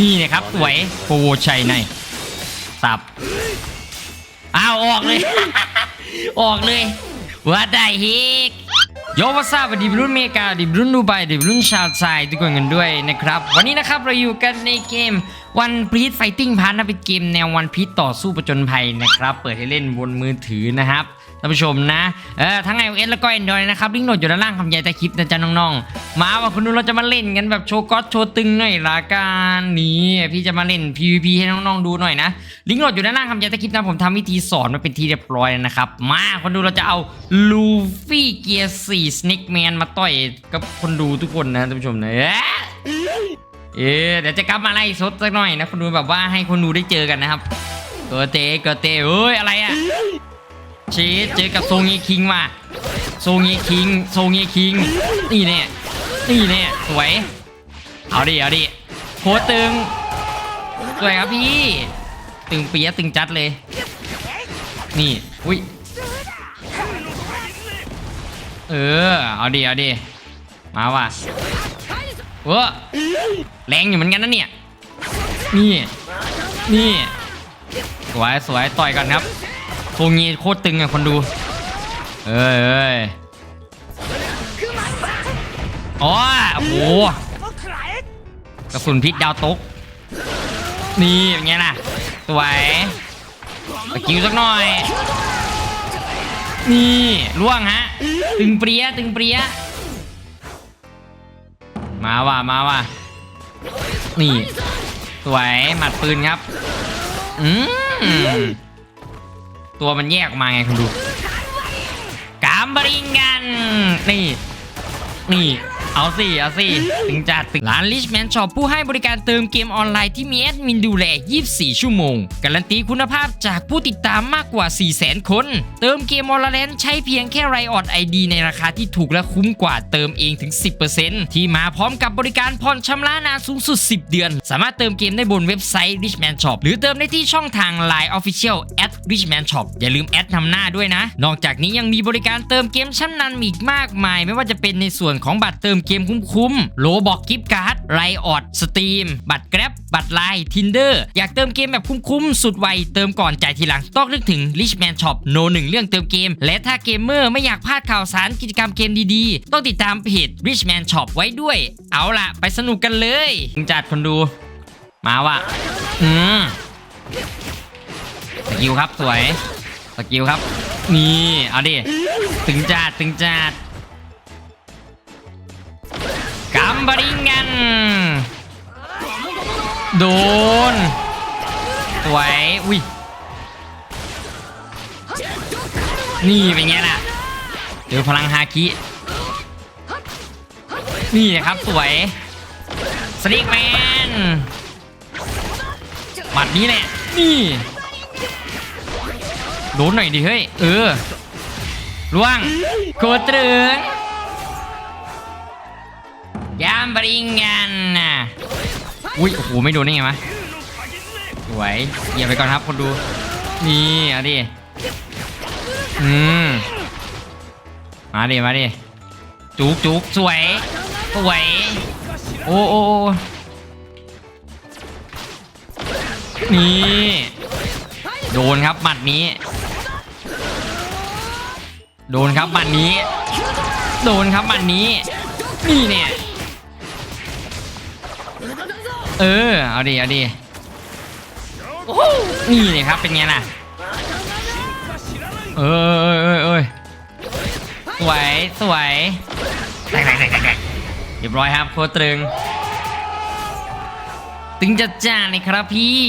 นี่นะครับสวยโปรชัยในสับอ้าวออกเลย ออกเลยว่าได้เฮกโยวัสบดิบรุ่นเมกาดิบรุ่นดูไบดิบรุ่นชาวไซทุกคนกันด้วยนะครับ วันนี้นะครับเราอยู่กันในเกมวันพีทไฟติ้งพาร์ทนะเป็นเกมแนววันพีทต่อสู้ประจนภัยนะครับ เปิดให้เล่นบนมือถือนะครับ ท่านผู้ชมนะเออทั้ง iOS แล้วก็ Android นะครับลิงก์โหลดอยู่ด้านล่างคำใหญ่ใต้คลิปนะจ๊ะน้องๆ มาว่าคุณดูเราจะมาเล่นกันแบบโชว์ก๊อตโชว์ตึงหน่อยละกันนี่พี่จะมาเล่น PVP ให้น้องๆดูหน่อยนะลิงก์โหลดอยู่ด้านล่างคำใหญ่ใต้คลิปนะผมทำวิธีสอนมาเป็นทีเรียบร้อยแล้วนะครับมาคนดูเราจะเอาลูฟี่เกียร์สี่สเน็กแมนมาต่อยกับคนดูทุกคนนะท่านผู้ชมนะเออเดี๋ยวจะกลับมาไล่สดสักหน่อยนะคนดูแบบว่าให้คนดูได้เจอกันนะครับเกเตเกเตเอ้ยอะไรอะ ชีสเจอกับโซงีคิงมาโซงีคิงโซงีคิงนี่เนี่ยนี่เนี่ยสวยเอาดิเอาดิโคตรตึงสวยครับพี่ตึงเปียตึงจัดเลย นี่อุ้ยเออเอาดิเอาดิมาว่ะเว้อแรงอยู่เหมือนกันนะเนี่ยนี่นี่สวยสวยต่อยกันครับ โคงีโคตรตึงอะคนดู เอ้ยเอ้ยอ๋อโอ้โหกระสุนพิษดาวตก นี่เป็นไงล่ะสวยไปกิ้วสักหน่อย นี่ล่วงฮะ ตึงเปรี้ยตึงเปรี้ยมาว่ะมาว่ะนี่ สวยหมัดปืนครับ อืม ตัวมันแยกออกมาไงคุณดูกามบริงกัน นี่ นี่ เอาสิ เอาสิ ถึงจัดร้าน Richman Shop ผู้ให้บริการเติมเกมออนไลน์ที่มีแอดมินดูแล 24 ชั่วโมง การันตีคุณภาพจากผู้ติดตามมากกว่า 400,000 คน เติมเกมออนไลน์ใช้เพียงแค่ไรออดไอดีในราคาที่ถูกและคุ้มกว่าเติมเองถึง 10%ที่มาพร้อมกับบริการผ่อนชำระนานสูงสุด 10 เดือน สามารถเติมเกมได้บนเว็บไซต์ Richman Shop หรือเติมได้ที่ช่องทาง Line Official at Richman Shop อย่าลืมแอดนำหน้าด้วยนะ นอกจากนี้ยังมีบริการเติมเกมชั้นนำอีกมากมาย ไม่ว่าจะเป็นในส่วนของบัตรเติมเกมคุ้มๆโลบอกกิฟต์การ์ดไรออดสตรีม บัตรแกร็บบัตรไลน์ทินเดอร์อยากเติมเกมแบบคุ้มๆ สุดไว เติมก่อนจ่ายทีหลัง ต้องนึกถึง Richman Shop โนหนึ่งเรื่องเติมเกม และถ้าเกมเมอร์ไม่อยากพลาดข่าวสารกิจกรรมเกมดีๆ ต้องติดตามเพจ Richman Shop ไว้ด้วย เอาล่ะ ไปสนุกกันเลยจัดคนดู มาว่ะอืมสกิลครับสวยสกิลครับ นี่ เอาดิตึงจัดตึงจัด กำบริงันโดนสวยอุ้ยนี่เป็นไงล่ะเจอพลังฮาคินี่นะครับสวยสลิกแมนหมัดนี้แหละนี่โดนหน่อยดิเฮ้ยเออล่วงโคตรึงยามบริงกันนะอุ้ยโอ้โหไม่โดนได้ไงวะสวยเหยียบไปก่อนครับคนดู นี่เอาดิอืมมาดิมาดิจุกจุกสวยสวยโอ้โอ้โอ้นี่โดนครับหมัดนี้ โดนครับหมัดนี้ โดนครับหมัดนี้ นี่เนี่ย เออ เอาดิเอาดิโอ้โหนี่เลยครับ เป็นไงล่ะ เออเออเออเออสวย สวยแตกแตกแตกแตกเรียบร้อยครับ โคตรตรึง ตึงจัดจ้านเลยครับพี่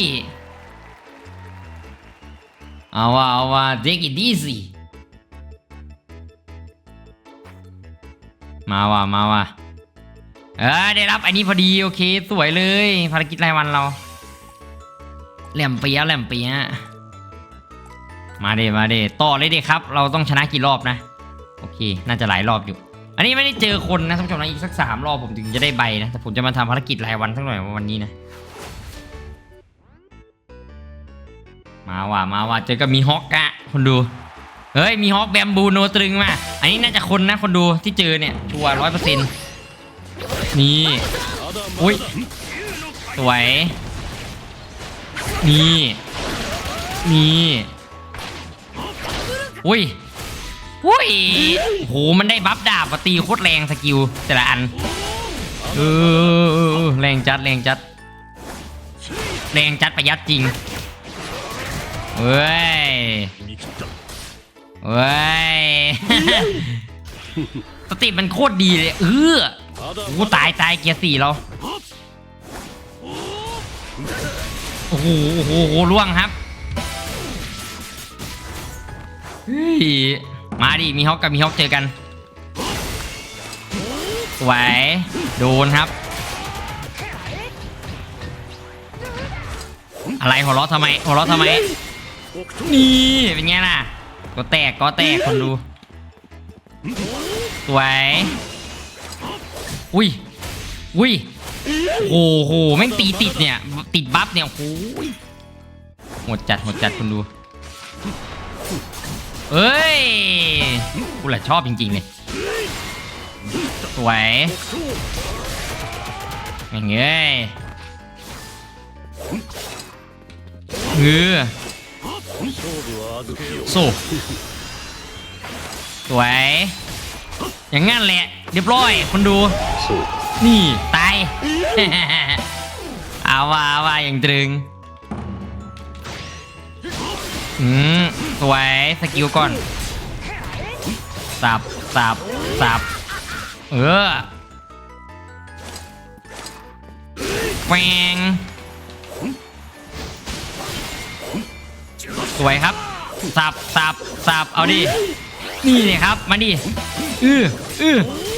เอาว่าเอาว่า take it easy มาว่ะมาว่ะ เออได้รับอันนี้พอดีโอเค สวยเลยภารกิจรายวันเราแหลมเปียะแหลมเปียะมาเดมาเดต่อเลยเดครับ เราต้องชนะกี่รอบนะ โอเค น่าจะหลายรอบอยู่ อันนี้ไม่ได้เจอคนนะท่านผู้ชมนะอีกสักสามรอบผมถึงจะได้ใบนะแต่ผมจะมาทำภารกิจรายวันสักหน่อยวันนี้นะมาว่ะมาว่ะเจอกับมีฮอกอะคนดูเฮ้ยมีฮอกแบมบูโนตรึงมาอันนี้น่าจะคนนะคนดูที่เจอเนี่ยชัวร้อยเปอร์เซ็นต์ นี่อุ้ยสวยนี่นี่อุ้ยอุ้ยโหมันได้บัฟดาบตีโคตรแรงสกิลแต่ละอันเออแรงจัดแรงจัด แรงจัดประยัดจริงเว้ยเว้ยสติมันโคตรดีเลยเออ โอ้ตายตายเกียร์สี่เราโอ้โหโอ้โหล่วงครับมาดิมีฮอกกับมีฮอกเจอกันสวยโดนครับ อะไรหัวเราะทำไมหัวเราะทำไมนี่เป็นไงล่ะก็แตกก็แตกคนดูสวย อุ้ยอุ้ยโอ้โหแม่งตีติดเนี่ย ติดบัฟเนี่ยโอ้โหหมดจัดหมดจัดคุณดูเอ้ยกูแหละชอบจริงๆเลยสวยอย่างเงี้ยเงือสู้สวยอย่างงั้นแหละ เรียบร้อยคนดูそうนี่ตาย เอาว่าเอาว่าอย่างตรึง อืมสวยสกิลก่อน สับสับสับ เออแหวงสวยครับ สับสับสับเอาดิ นี่เลยครับ มาดิ อืออืออือ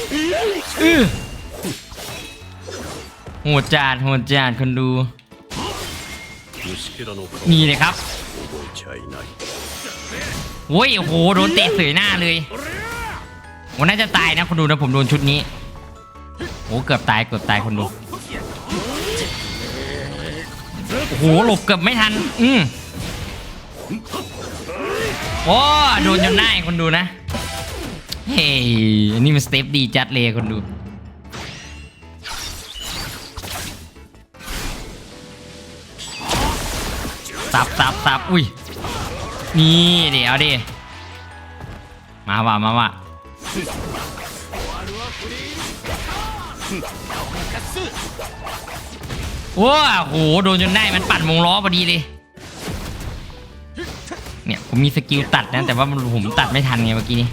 โหดจานโหดจานคนดูนี่เลยครับโว้ยโหโดนเตะเสยหน้าเลยวันน่าจะตายนะคนดูนะผมโดนชุดนี้โอ้เกือบตายเกือบตายคนดูโอ้หหลบเกือบไม่ทัน อืมโอ้โดนจนหน้าคนดูนะ เฮ้ยอันนี่มันสเต็ปดีจัดเลยคนดู สับสับสับอุ้ย นี่เดี๋ยวดิ มาว่ะมาว่ะว้าโห โดนจนได้ มันปัดวงล้อพอดีเลย เนี่ย ผมมีสกิลตัดนะ แต่ว่ามันผมตัดไม่ทันไงเมื่อกี้นี้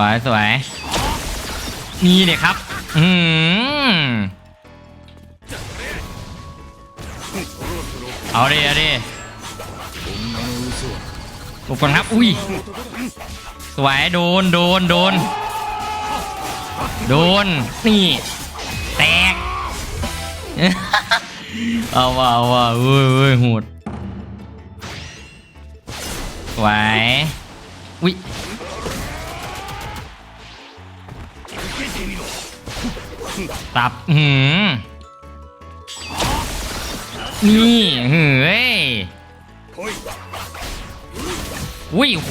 วยสวยนี่เลยครับ อืมเอาดิเอาดิหลบก่อนครับ อุ้ย สวยโดนโดนโดน โดน นี่ แตก เอาว่ะเอาว่ะเว้ยเว้ยโหดสวย อุ้ย ตับหืมนี่เฮ้ยอุ้ยโห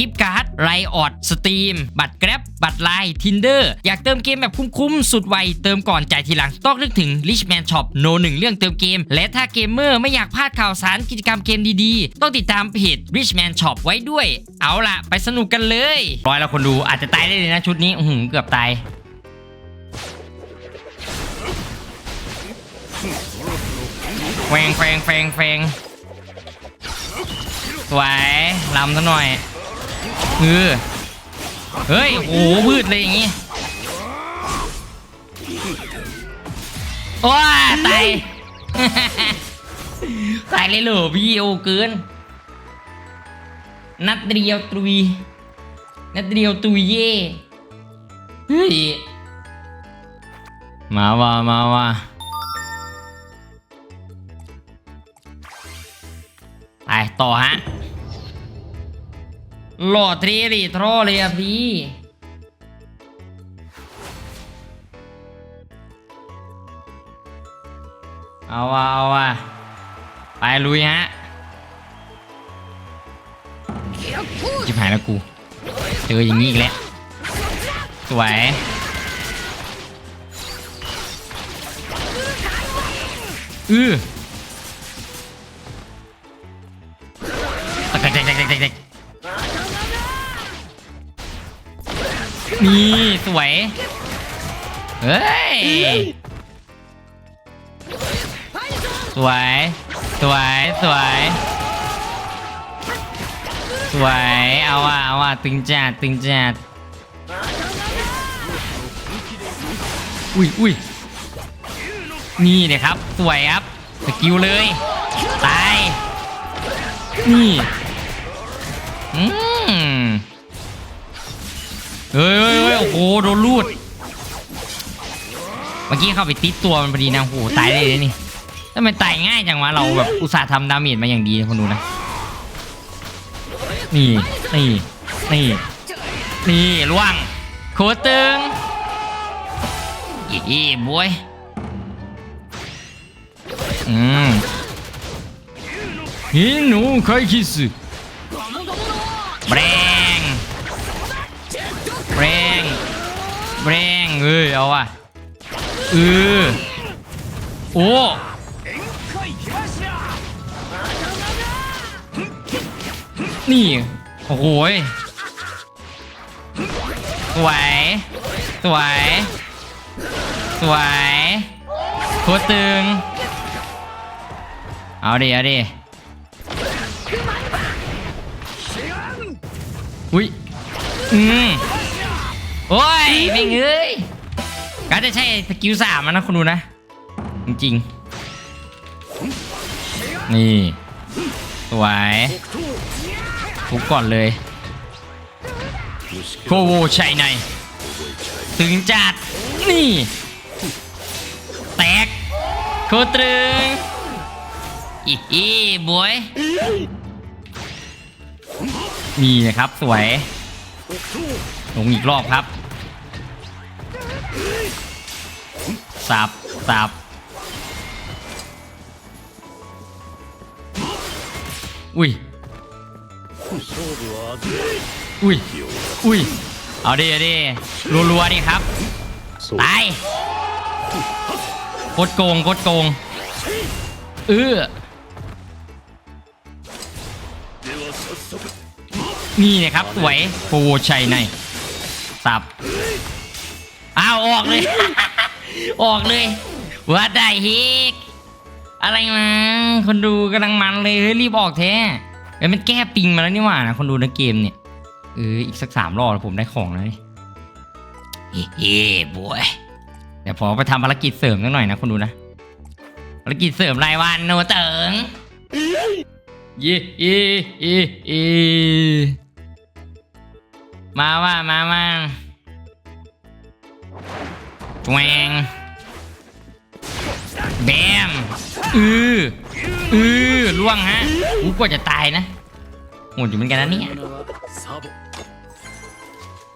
ิฟต์การ์ดไรออดสตรีมบัตรแกร็บบัตรไลน์ทินเดอร์อยากเติมเกมแบบคุ้มๆ สุดไว เติมก่อนจ่ายทีหลัง ต้องนึกถึง Richman Shop โนหนึ่งเรื่องเติมเกม และถ้าเกมเมอร์ไม่อยากพลาดข่าวสารกิจกรรมเกมดีๆ ต้องติดตามเพจ Richman Shop ไว้ด้วย เอาล่ะ ไปสนุกกันเลยร้อยล้วคนดูอาจจะตายได้เลยนะชุดนี้อื้อหือเกือบตายแฟงแฟงแฟงแฟงสวยลำซะหน่อย เออเฮ้ยโอ้โหพืดเลยอย่างงี้โอ้ตายตายเลยเหรอพี่โอเกิน นัดเดียวตุยนัดเดียวตุยเย่เฮ้ยมาว่ะมาว่ะไปต่อฮะ หล่อทรีรีโทรเลยอะพี่ เอาว่ะเอาว่ะไปลุยฮะจิบหายแล้วกู เจออย่างนี้อีกแล้วสวยอือตักตักตักตักตักตัก นี่สวย เฮ้ย สวย สวย สวย สวย เอาอะ เอาอะ ตึงจัด ตึงจัด อุ้ยอุ้ยนี่เนี่ยครับ สวยครับ สกิลเลย ตาย นี่ อืม เฮ้ยเฮ้ยเฮ้ยโอ้โหโดนลูด เมื่อกี้เข้าไปติดตัวมันพอดีนะโอ้โหตายเลยนี่ทำไมตายง่ายจังวะเราแบบอุตส่าห์ทำดาเมจมาอย่างดีคนดูนะ นี่นี่นี่นี่ล่วงโคตรตึงอีบวยอืมฮินุไคคิสึแบร แรงเอ้ยเอาว่ะเออโอ้นี่ โอ้โหยสวยสวยสวยโคตรตึง เอาดิ เอาดิ อุ้ย อืม โอ้ยไม่งเอ้ยการจะใช้สกิลสามนะคุณดูนะ จริงๆ นี่ สวยทุกก่อนเลยโคโวชัยในตึงจัด นี่ แตก โคตรึงอีอีบวย นี่นะครับ สวย ลงอีกรอบครับ สับสับอุ้ยอุ้ยอุ้ยเอาดิเอาดิรัวๆดิครับตายโคโกงกดโกงเอ้อนี่นะครับสวยโปชัยในสับอ้าวออกเลย ออกเลยว่าได้ฮิกอะไรมาคนดูกำลังมันเลยเฮ้ยรีบออกแท้เอ้ยมันแก้ปิงมาแล้วนี่หว่านะคนดูนะเกมเนี่ยเอออีกสักสามรอบผมได้ของแล้วนี่เฮ้บวยเดี๋ยวผมไปทำภารกิจเสริมสักหน่อยนะคนดูนะภารกิจเสริมรายวันโนเติงเย่เย่เย่เย่มาว่ามามา แวงแบมอืออือล่วงฮะอู้กว่าจะตายนะโหดอยู่เหมือนกันนะเนี่ย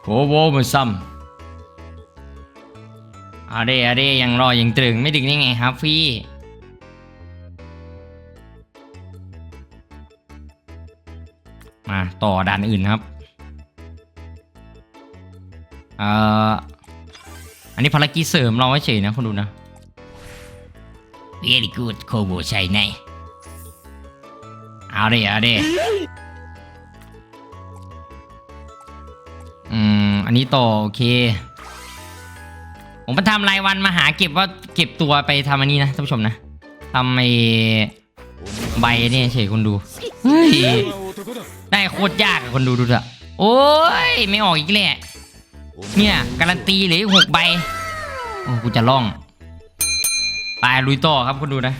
โว้โว้มันซ้ำเอาเด้เอาเด้ยังรอยังตรึงไม่ดึงนี่ไงครับฟี่มาต่อด่านอื่นครับ เอ่อ อันนี้ภารกิจเสริมเราไว้เฉยนะคุณดูนะ very good โคโบชัยในเอาดิเอาดิอืม อันนี้ต่อโอเค ผมมาทำรายวันมาหาเก็บว่าเก็บตัวไปทำอันนี้นะท่านผู้ชมนะทำไอ้ใบเนี่ยเฉยคุณดู เฮ้ย ได้โคตรยากอะคนดูดูเถอะ โอ้ย ไม่ออกอีกเลย เนี่ยการันตีเหลือหกใบโอ้กูจะล่องตายลุยต่อครับคุณดูนะ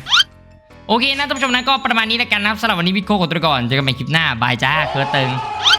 โอเคนะท่านผู้ชมนะก็ประมาณนี้แล้วกันนะครับสำหรับวันนี้พี่โก้ขอตัวก่อนเจอกันใหม่คลิปหน้าบายจ้าเคอร์เติง